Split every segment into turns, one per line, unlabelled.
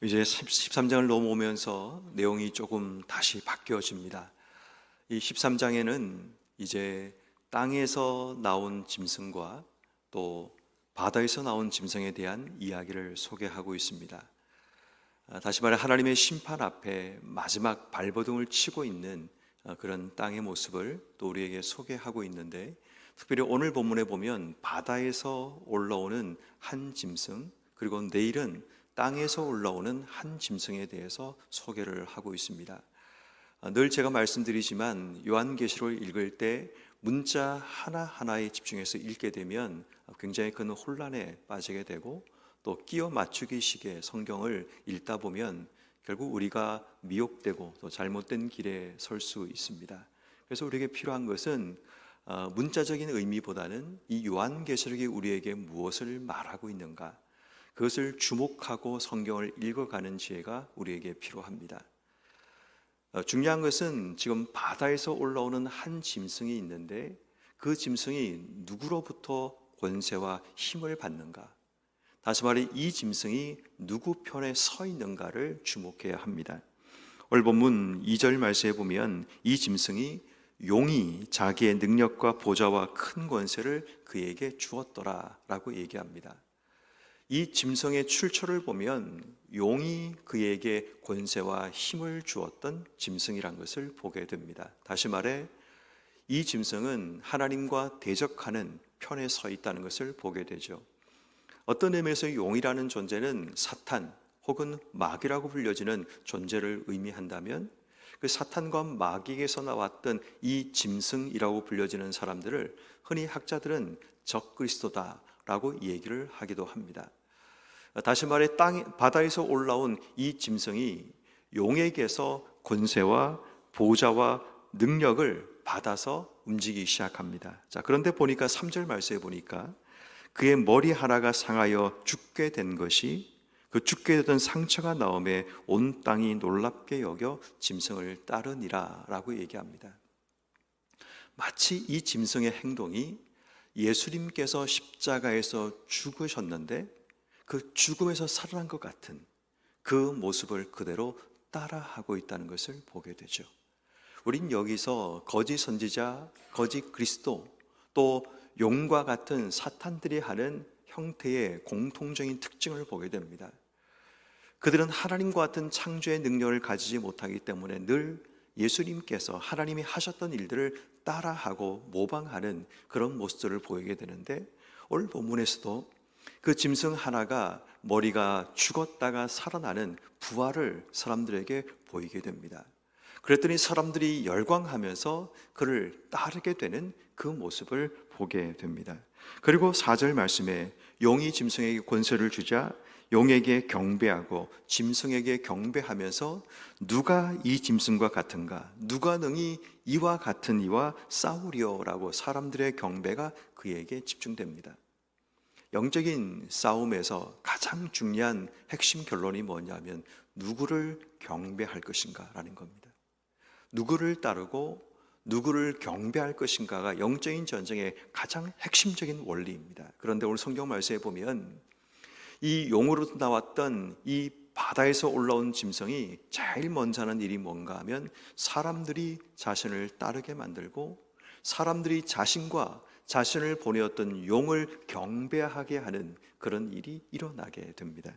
이제 13장을 넘어오면서 내용이 조금 다시 바뀌어집니다. 이 13장에는 이제 땅에서 나온 짐승과 또 바다에서 나온 짐승에 대한 이야기를 소개하고 있습니다. 아, 다시 말해 하나님의 심판 앞에 마지막 발버둥을 치고 있는 어, 그런 땅의 모습을 또 우리에게 소개하고 있는데 특별히 오늘 본문에 보면 바다에서 올라오는 한 짐승 그리고 내일은 땅에서 올라오는 한 짐승에 대해서 소개를 하고 있습니다. 아, 늘 제가 말씀드리지만 요한계시록을 읽을 때 문자 하나하나에 집중해서 읽게 되면 굉장히 큰 혼란에 빠지게 되고 또 끼워 맞추기식의 성경을 읽다 보면 결국 우리가 미혹되고 또 잘못된 길에 설 수 있습니다. 그래서 우리에게 필요한 것은 어, 문자적인 의미보다는 이 요한계시록이 우리에게 무엇을 말하고 있는가 그것을 주목하고 성경을 읽어가는 지혜가 우리에게 필요합니다. 어, 중요한 것은 지금 바다에서 올라오는 한 짐승이 있는데 그 짐승이 누구로부터 권세와 힘을 받는가? 다시 말해 이 짐승이 누구 편에 서 있는가를 주목해야 합니다. 오늘 본문 2절 말씀에 보면 이 짐승이 용이 자기의 능력과 보좌와 큰 권세를 그에게 주었더라라고 얘기합니다. 이 짐승의 출처를 보면 용이 그에게 권세와 힘을 주었던 짐승이란 것을 보게 됩니다. 다시 말해 이 짐승은 하나님과 대적하는 편에 서 있다는 것을 보게 되죠. 어떤 의미에서 용이라는 존재는 사탄 혹은 마귀라고 불려지는 존재를 의미한다면 그 사탄과 마귀에서 나왔던 이 짐승이라고 불려지는 사람들을 흔히 학자들은 적그리스도다라고 얘기를 하기도 합니다. 다시 말해 땅 바다에서 올라온 이 짐승이 용에게서 권세와 보좌와 능력을 받아서 움직이기 시작합니다. 자, 그런데 보니까 3절 말씀에 보니까 그의 머리 하나가 상하여 죽게 된 것이 그 죽게 되던 상처가 나옴에 온 땅이 놀랍게 여겨 짐승을 따르니라라고 얘기합니다. 마치 이 짐승의 행동이 예수님께서 십자가에서 죽으셨는데 그 죽음에서 살아난 것 같은 그 모습을 그대로 따라하고 있다는 것을 보게 되죠. 우린 여기서 거짓 선지자, 거짓 그리스도, 또 용과 같은 사탄들이 하는 형태의 공통적인 특징을 보게 됩니다. 그들은 하나님과 같은 창조의 능력을 가지지 못하기 때문에 늘 예수님께서 하나님이 하셨던 일들을 따라하고 모방하는 그런 모습들을 보이게 되는데 오늘 본문에서도 그 짐승 하나가 머리가 죽었다가 살아나는 부활을 사람들에게 보이게 됩니다. 그랬더니 사람들이 열광하면서 그를 따르게 되는 그 모습을 보게 됩니다. 그리고 4절 말씀에 용이 짐승에게 권세를 주자 용에게 경배하고 짐승에게 경배하면서 누가 이 짐승과 같은가 누가 능히 이와 같은 이와 싸우리오라고 사람들의 경배가 그에게 집중됩니다. 영적인 싸움에서 가장 중요한 핵심 결론이 뭐냐면 누구를 경배할 것인가라는 겁니다. 누구를 따르고 누구를 경배할 것인가가 영적인 전쟁의 가장 핵심적인 원리입니다. 그런데 오늘 성경 말씀에 보면 이 용으로 나왔던 이 바다에서 올라온 짐승이 제일 먼저 하는 일이 뭔가 하면 사람들이 자신을 따르게 만들고 사람들이 자신과 자신을 보내었던 용을 경배하게 하는 그런 일이 일어나게 됩니다.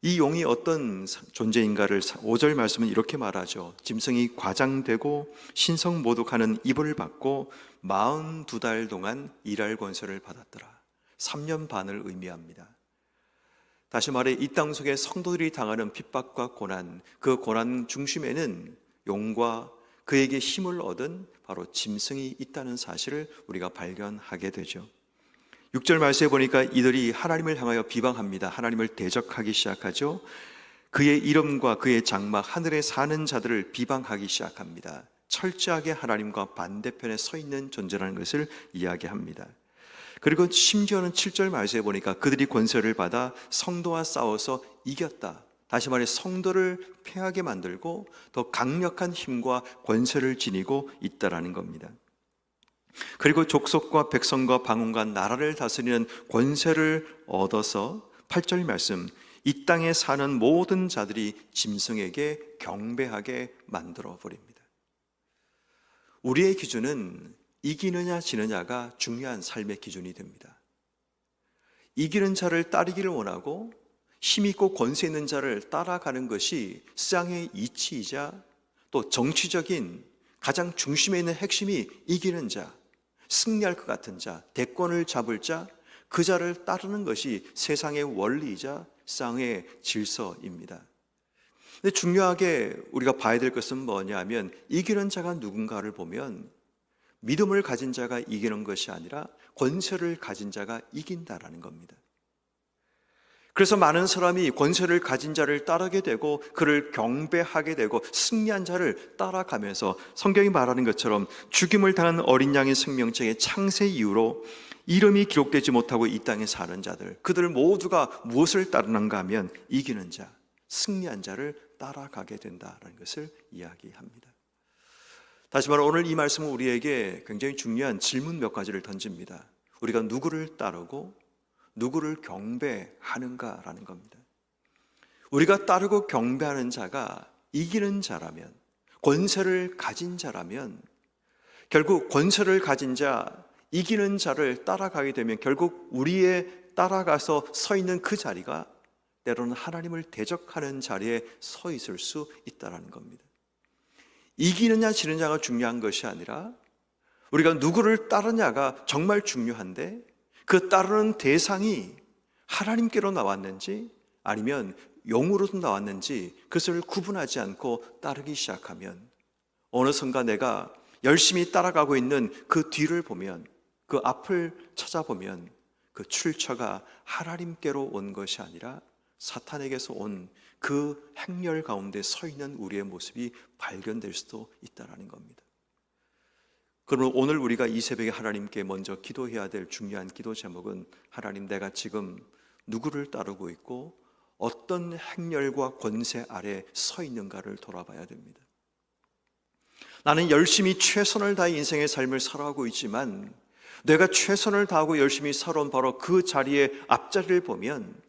이 용이 어떤 존재인가를 5절 말씀은 이렇게 말하죠. 짐승이 과장되고 신성 모독하는 입을 받고 42달 동안 일할 권세를 받았더라. 3년 반을 의미합니다. 다시 말해 이 땅 속에 성도들이 당하는 핍박과 고난, 그 고난 중심에는 용과 그에게 힘을 얻은 바로 짐승이 있다는 사실을 우리가 발견하게 되죠. 6절 말씀에 보니까 이들이 하나님을 향하여 비방합니다. 하나님을 대적하기 시작하죠. 그의 이름과 그의 장막, 하늘에 사는 자들을 비방하기 시작합니다. 철저하게 하나님과 반대편에 서 있는 존재라는 것을 이야기합니다. 그리고 심지어는 7절 말씀에 보니까 그들이 권세를 받아 성도와 싸워서 이겼다. 다시 말해 성도를 패하게 만들고 더 강력한 힘과 권세를 지니고 있다라는 겁니다. 그리고 족속과 백성과 방언과 나라를 다스리는 권세를 얻어서 8절 말씀 이 땅에 사는 모든 자들이 짐승에게 경배하게 만들어 버립니다. 우리의 기준은 이기느냐 지느냐가 중요한 삶의 기준이 됩니다. 이기는 자를 따르기를 원하고 힘있고 권세 있는 자를 따라가는 것이 시장의 이치이자 또 정치적인 가장 중심에 있는 핵심이 이기는 자, 승리할 것 같은 자, 대권을 잡을 자, 그 자를 따르는 것이 세상의 원리이자 쌍의 질서입니다. 근데 중요하게 우리가 봐야 될 것은 뭐냐면 이기는 자가 누군가를 보면 믿음을 가진 자가 이기는 것이 아니라 권세를 가진 자가 이긴다라는 겁니다. 그래서 많은 사람이 권세를 가진 자를 따르게 되고 그를 경배하게 되고 승리한 자를 따라가면서 성경이 말하는 것처럼 죽임을 당한 어린 양의 생명책의 창세 이후로 이름이 기록되지 못하고 이 땅에 사는 자들 그들 모두가 무엇을 따르는가 하면 이기는 자, 승리한 자를 따라가게 된다라는 것을 이야기합니다. 다시 말해 오늘 이 말씀은 우리에게 굉장히 중요한 질문 몇 가지를 던집니다. 우리가 누구를 따르고 누구를 경배하는가라는 겁니다. 우리가 따르고 경배하는 자가 이기는 자라면, 권세를 가진 자라면, 결국 권세를 가진 자, 이기는 자를 따라가게 되면 결국 우리의 따라가서 서 있는 그 자리가 때로는 하나님을 대적하는 자리에 서 있을 수 있다는 겁니다. 이기느냐 지느냐가 중요한 것이 아니라 우리가 누구를 따르냐가 정말 중요한데 그 따르는 대상이 하나님께로 나왔는지 아니면 영으로도 나왔는지 그것을 구분하지 않고 따르기 시작하면 어느 순간 내가 열심히 따라가고 있는 그 뒤를 보면 그 앞을 찾아보면 그 출처가 하나님께로 온 것이 아니라 사탄에게서 온 그 행렬 가운데 서 있는 우리의 모습이 발견될 수도 있다라는 겁니다. 그러면 오늘 우리가 이 새벽에 하나님께 먼저 기도해야 될 중요한 기도 제목은 하나님 내가 지금 누구를 따르고 있고 어떤 행렬과 권세 아래 서 있는가를 돌아봐야 됩니다. 나는 열심히 최선을 다해 인생의 삶을 살아가고 있지만 내가 최선을 다하고 열심히 살아온 바로 그 자리의 앞자리를 보면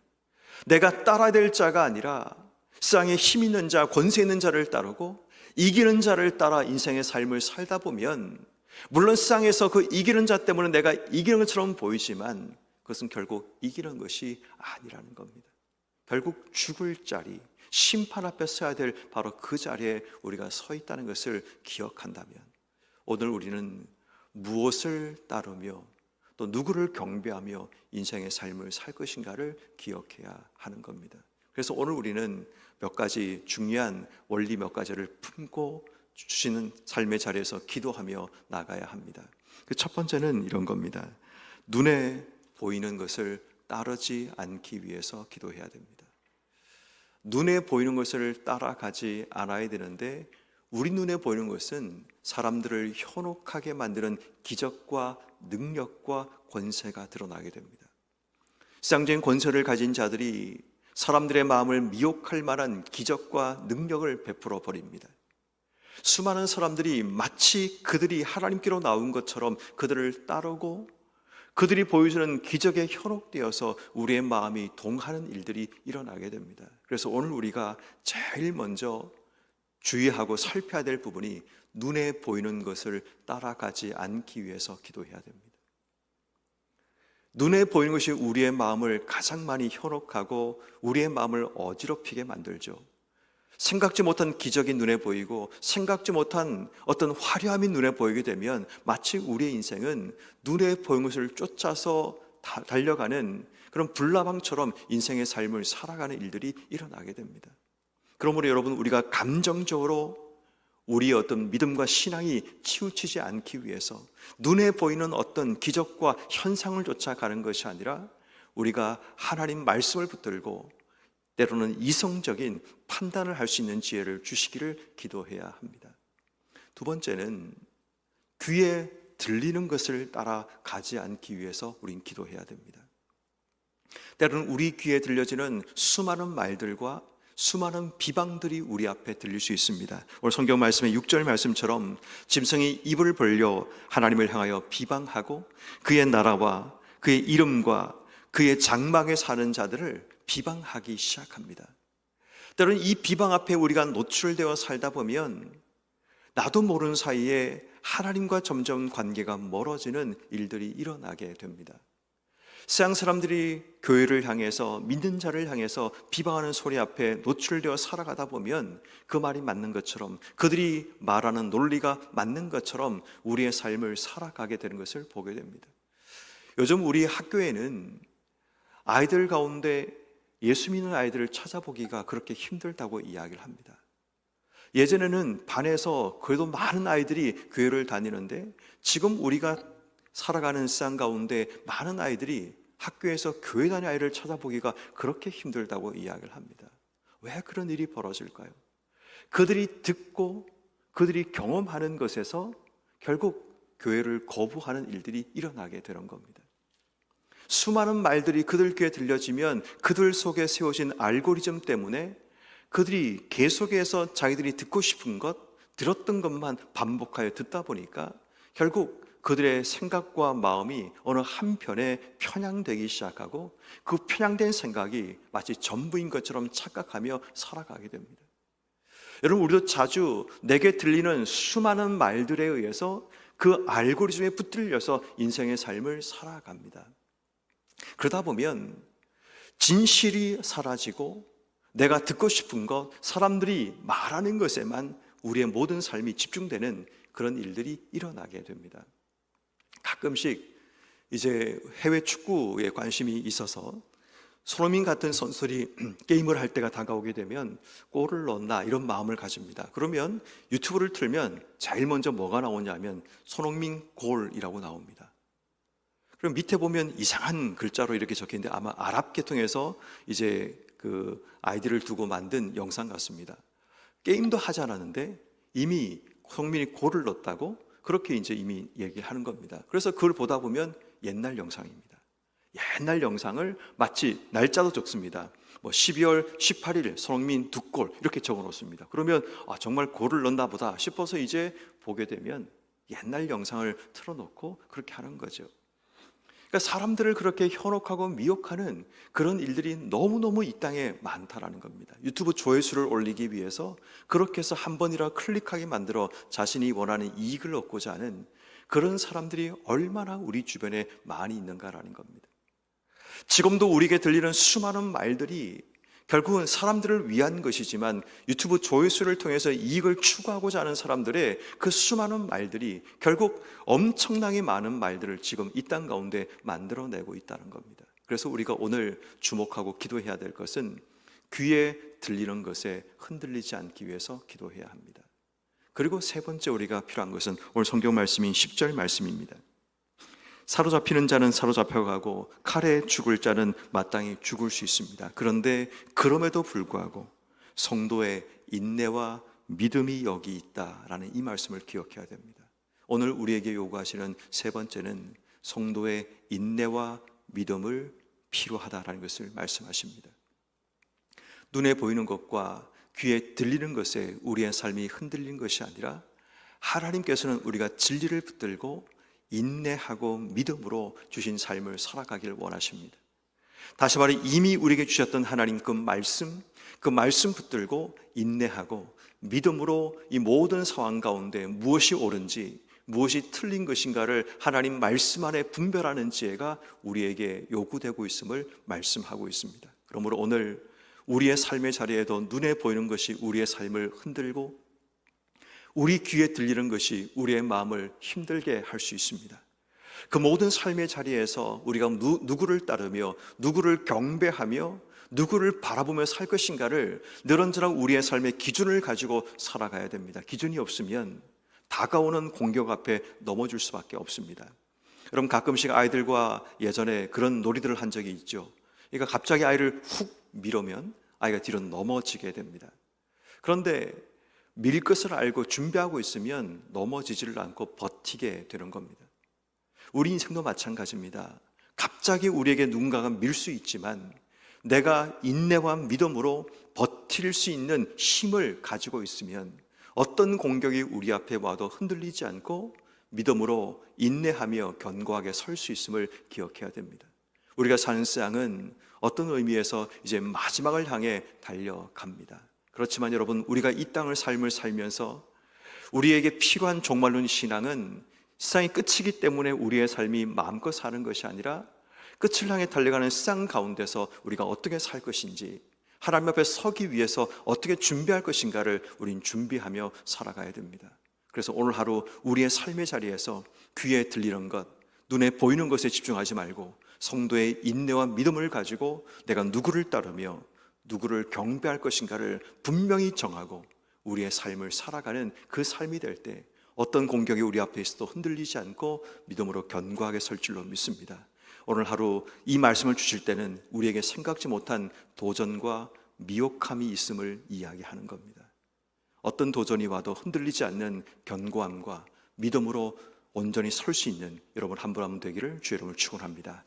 내가 따라야 될 자가 아니라 세상에 힘 있는 자, 권세 있는 자를 따르고 이기는 자를 따라 인생의 삶을 살다 보면 물론 세상에서 그 이기는 자 때문에 내가 이기는 것처럼 보이지만 그것은 결국 이기는 것이 아니라는 겁니다. 결국 죽을 자리, 심판 앞에 서야 될 바로 그 자리에 우리가 서 있다는 것을 기억한다면 오늘 우리는 무엇을 따르며 또 누구를 경배하며 인생의 삶을 살 것인가를 기억해야 하는 겁니다. 그래서 오늘 우리는 몇 가지 중요한 원리 몇 가지를 품고 주시는 삶의 자리에서 기도하며 나가야 합니다. 그 첫 번째는 이런 겁니다. 눈에 보이는 것을 따르지 않기 위해서 기도해야 됩니다. 눈에 보이는 것을 따라가지 않아야 되는데 우리 눈에 보이는 것은 사람들을 현혹하게 만드는 기적과 능력과 권세가 드러나게 됩니다. 쌍적인 권세를 가진 자들이 사람들의 마음을 미혹할 만한 기적과 능력을 베풀어 버립니다. 수많은 사람들이 마치 그들이 하나님께로 나온 것처럼 그들을 따르고 그들이 보여주는 기적에 현혹되어서 우리의 마음이 동하는 일들이 일어나게 됩니다. 그래서 오늘 우리가 제일 먼저 주의하고 살펴야 될 부분이 눈에 보이는 것을 따라가지 않기 위해서 기도해야 됩니다. 눈에 보이는 것이 우리의 마음을 가장 많이 현혹하고 우리의 마음을 어지럽히게 만들죠. 생각지 못한 기적이 눈에 보이고 생각지 못한 어떤 화려함이 눈에 보이게 되면 마치 우리의 인생은 눈에 보이는 것을 쫓아서 달려가는 그런 불나방처럼 인생의 삶을 살아가는 일들이 일어나게 됩니다. 그러므로 여러분 우리가 감정적으로 우리의 어떤 믿음과 신앙이 치우치지 않기 위해서 눈에 보이는 어떤 기적과 현상을 쫓아가는 것이 아니라 우리가 하나님 말씀을 붙들고 때로는 이성적인 판단을 할 수 있는 지혜를 주시기를 기도해야 합니다. 두 번째는 귀에 들리는 것을 따라 가지 않기 위해서 우린 기도해야 됩니다. 때로는 우리 귀에 들려지는 수많은 말들과 수많은 비방들이 우리 앞에 들릴 수 있습니다. 오늘 성경 말씀의 6절 말씀처럼 짐승이 입을 벌려 하나님을 향하여 비방하고 그의 나라와 그의 이름과 그의 장막에 사는 자들을 비방하기 시작합니다. 때로는 이 비방 앞에 우리가 노출되어 살다 보면 나도 모르는 사이에 하나님과 점점 관계가 멀어지는 일들이 일어나게 됩니다. 세상 사람들이 교회를 향해서 믿는 자를 향해서 비방하는 소리 앞에 노출되어 살아가다 보면 그 말이 맞는 것처럼 그들이 말하는 논리가 맞는 것처럼 우리의 삶을 살아가게 되는 것을 보게 됩니다. 요즘 우리 학교에는 아이들 가운데 예수 믿는 아이들을 찾아보기가 그렇게 힘들다고 이야기를 합니다. 예전에는 반에서 그래도 많은 아이들이 교회를 다니는데 지금 우리가 살아가는 세상 가운데 많은 아이들이 학교에서 교회 다니는 아이를 찾아보기가 그렇게 힘들다고 이야기를 합니다. 왜 그런 일이 벌어질까요? 그들이 듣고 그들이 경험하는 것에서 결국 교회를 거부하는 일들이 일어나게 되는 겁니다. 수많은 말들이 그들 귀에 들려지면 그들 속에 세워진 알고리즘 때문에 그들이 계속해서 자기들이 듣고 싶은 것, 들었던 것만 반복하여 듣다 보니까 결국 그들의 생각과 마음이 어느 한편에 편향되기 시작하고 그 편향된 생각이 마치 전부인 것처럼 착각하며 살아가게 됩니다. 여러분, 우리도 자주 내게 들리는 수많은 말들에 의해서 그 알고리즘에 붙들려서 인생의 삶을 살아갑니다. 그러다 보면 진실이 사라지고 내가 듣고 싶은 것, 사람들이 말하는 것에만 우리의 모든 삶이 집중되는 그런 일들이 일어나게 됩니다. 가끔씩 이제 해외 축구에 관심이 있어서 손흥민 같은 선수들이 게임을 할 때가 다가오게 되면 골을 넣나 이런 마음을 가집니다. 그러면 유튜브를 틀면 제일 먼저 뭐가 나오냐면 손흥민 골이라고 나옵니다. 그럼 밑에 보면 이상한 글자로 이렇게 적혀 있는데 아마 아랍 계통에서 이제 그 아이디를 두고 만든 영상 같습니다. 게임도 하지 않았는데 이미 손흥민이 골을 넣었다고 그렇게 이제 이미 얘기하는 겁니다. 그래서 그걸 보다 보면 옛날 영상입니다. 옛날 영상을 마치 날짜도 적습니다. 뭐 12월 18일 손흥민 두 골 이렇게 적어 놓습니다. 그러면 아 정말 골을 넣나 보다 싶어서 이제 보게 되면 옛날 영상을 틀어 놓고 그렇게 하는 거죠. 그러니까 사람들을 그렇게 현혹하고 미혹하는 그런 일들이 너무너무 이 땅에 많다라는 겁니다. 유튜브 조회수를 올리기 위해서 그렇게 해서 한 번이라 클릭하게 만들어 자신이 원하는 이익을 얻고자 하는 그런 사람들이 얼마나 우리 주변에 많이 있는가라는 겁니다. 지금도 우리에게 들리는 수많은 말들이 결국은 사람들을 위한 것이지만 유튜브 조회수를 통해서 이익을 추구하고자 하는 사람들의 그 수많은 말들이 결국 엄청나게 많은 말들을 지금 이 땅 가운데 만들어내고 있다는 겁니다. 그래서 우리가 오늘 주목하고 기도해야 될 것은 귀에 들리는 것에 흔들리지 않기 위해서 기도해야 합니다. 그리고 세 번째 우리가 필요한 것은 오늘 성경 말씀인 10절 말씀입니다. 사로잡히는 자는 사로잡혀가고 칼에 죽을 자는 마땅히 죽을 수 있습니다. 그런데 그럼에도 불구하고 성도의 인내와 믿음이 여기 있다라는 이 말씀을 기억해야 됩니다. 오늘 우리에게 요구하시는 세 번째는 성도의 인내와 믿음을 필요하다라는 것을 말씀하십니다. 눈에 보이는 것과 귀에 들리는 것에 우리의 삶이 흔들린 것이 아니라 하나님께서는 우리가 진리를 붙들고 인내하고 믿음으로 주신 삶을 살아가길 원하십니다. 다시 말해 이미 우리에게 주셨던 하나님 그 말씀, 그 말씀 붙들고 인내하고 믿음으로 이 모든 상황 가운데 무엇이 옳은지 무엇이 틀린 것인가를 하나님 말씀 안에 분별하는 지혜가 우리에게 요구되고 있음을 말씀하고 있습니다. 그러므로 오늘 우리의 삶의 자리에도 눈에 보이는 것이 우리의 삶을 흔들고 우리 귀에 들리는 것이 우리의 마음을 힘들게 할 수 있습니다. 그 모든 삶의 자리에서 우리가 누, 누구를 따르며 누구를 경배하며 누구를 바라보며 살 것인가를 늘언저런 우리의 삶의 기준을 가지고 살아가야 됩니다. 기준이 없으면 다가오는 공격 앞에 넘어질 수밖에 없습니다. 여러분 가끔씩 아이들과 예전에 그런 놀이들을 한 적이 있죠. 그러니까 갑자기 아이를 훅 밀으면 아이가 뒤로 넘어지게 됩니다. 그런데 밀 것을 알고 준비하고 있으면 넘어지지를 않고 버티게 되는 겁니다. 우리 인생도 마찬가지입니다. 갑자기 우리에게 누군가가 밀 수 있지만 내가 인내와 믿음으로 버틸 수 있는 힘을 가지고 있으면 어떤 공격이 우리 앞에 와도 흔들리지 않고 믿음으로 인내하며 견고하게 설 수 있음을 기억해야 됩니다. 우리가 사는 세상은 어떤 의미에서 이제 마지막을 향해 달려갑니다. 그렇지만 여러분, 우리가 이 땅을 삶을 살면서 우리에게 필요한 종말론 신앙은 세상이 끝이기 때문에 우리의 삶이 마음껏 사는 것이 아니라 끝을 향해 달려가는 세상 가운데서 우리가 어떻게 살 것인지 하나님 앞에 서기 위해서 어떻게 준비할 것인가를 우린 준비하며 살아가야 됩니다. 그래서 오늘 하루 우리의 삶의 자리에서 귀에 들리는 것, 눈에 보이는 것에 집중하지 말고 성도의 인내와 믿음을 가지고 내가 누구를 따르며 누구를 경배할 것인가를 분명히 정하고 우리의 삶을 살아가는 그 삶이 될 때 어떤 공격이 우리 앞에 있어도 흔들리지 않고 믿음으로 견고하게 설 줄로 믿습니다. 오늘 하루 이 말씀을 주실 때는 우리에게 생각지 못한 도전과 미혹함이 있음을 이야기하는 겁니다. 어떤 도전이 와도 흔들리지 않는 견고함과 믿음으로 온전히 설 수 있는 여러분 한 분 한 분 되기를 주의 이름을 축원합니다.